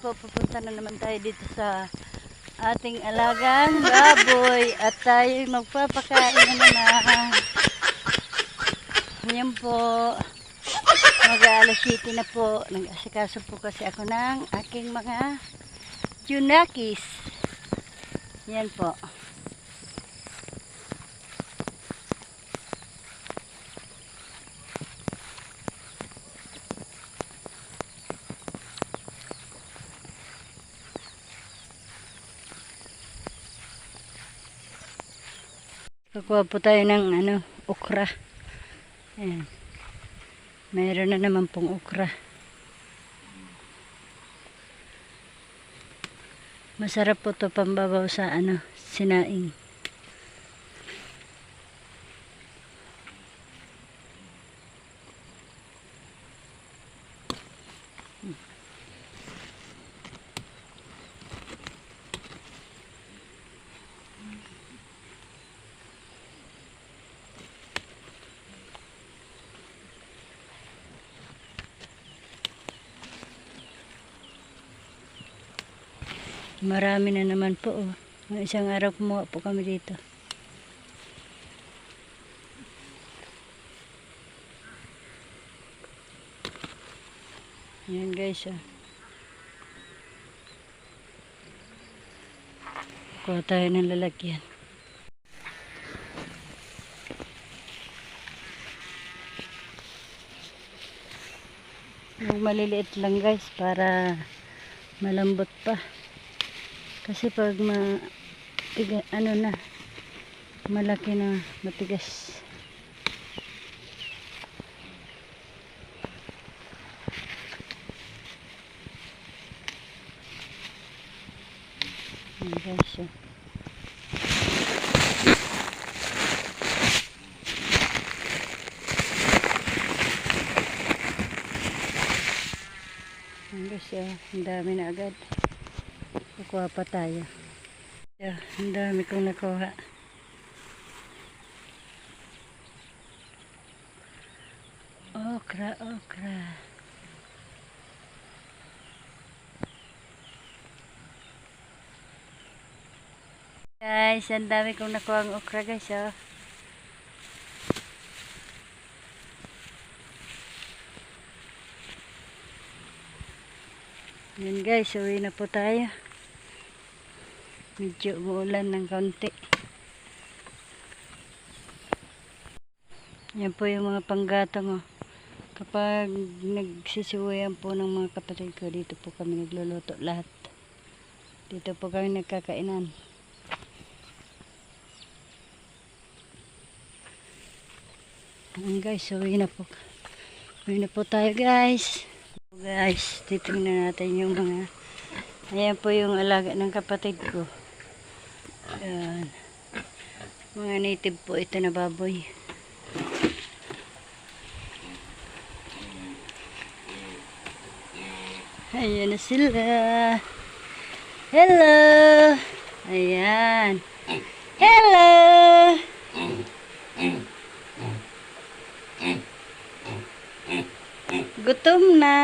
po, pupunta na naman tayo dito sa ating alagang baboy at tayo magpapakain na naman. Yan po. Mag-aalas 7 na po. Nag-asikaso po kasi ako ng aking mga junakis. Yan po. Kukuha po tayo ng ano, okra. Ayan. Mayroon na naman pong okra. Masarap po to pambabaw sa ano, sinaing. Marami na naman po. Oh. Isang araw kumuha po kami dito. Yan guys. Oh. Kuha tayo ng lalagyan. Maliliit lang guys para malambot pa. Kasi pag ma tiga, ano na malaki na matigas. Ayan guys, oh. Ayan guys, oh. ang dami na agad. Kukuha pa tayo. Yeah, ang dami kong nakuha. Okra, okra. Guys, ang dami kong nakuha ang okra guys, oh. Yan guys, uwi na po tayo. Medyo umuulan ng kaunti. Yan po yung mga panggatong oh. Kapag nagsisiwayan po ng mga kapatid ko, dito po kami nagluluto lahat. Dito po kami nagkakainan. Ayan guys, uwi na po. Uwi na po tayo guys. Guys, titingnan natin yung mga Ayan po yung alaga ng kapatid ko. Ayan. Mga native po ito na baboy. Ayan na sila. Hello! Ayan. Hello! Gutom na.